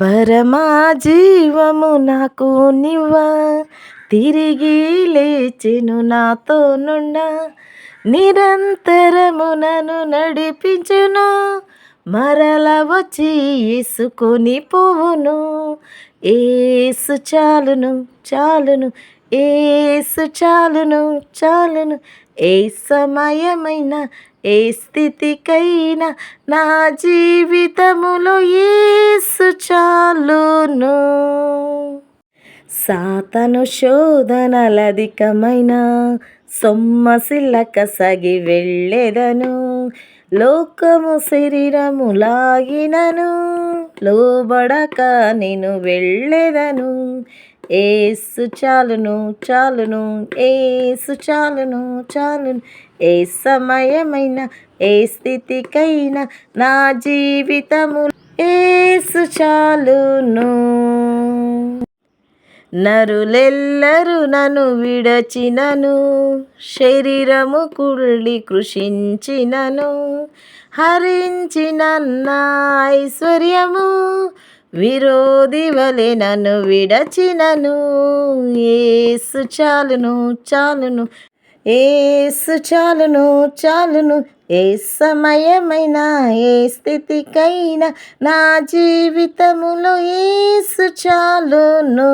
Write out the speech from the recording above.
పరమా జీవము నాకు నివ్వా. తిరిగి లేచెను నాతో నుండ. నిరంతరము నన్ను నడిపించును. మరల వచ్చి ఇసుకొని పోవును. ఏసు చాలును చాలును ఏసు చాలును చాలును ఏ సమయమైనా ఏ స్థితికైనా నా జీవితములో ఏసు చాలును. సాతను శోధనలధికమైన సొమ్మసిల్లక సగి వెళ్ళెదను. లోకము శరీరము లాగినను లోబడక నేను వెళ్ళెదను. ఏసు చాలును చాలును ఏసు చాలును చాలును. ఏ సమయమైన ఏ స్థితికైనా నా జీవితము ఏసు చాలును. నరులెల్లరు నన్ను విడచినను శరీరము కుళ్ళి కృషించినను. హరించిన నా ఐశ్వర్యము విరోధి వలె నన్ను విడచినను. ఏసు చాలును చాలును. ఏసు చాలును చాలును. ఏ సమయమైన ఏ స్థితికైనా నా జీవితములో ఏసు చాలును.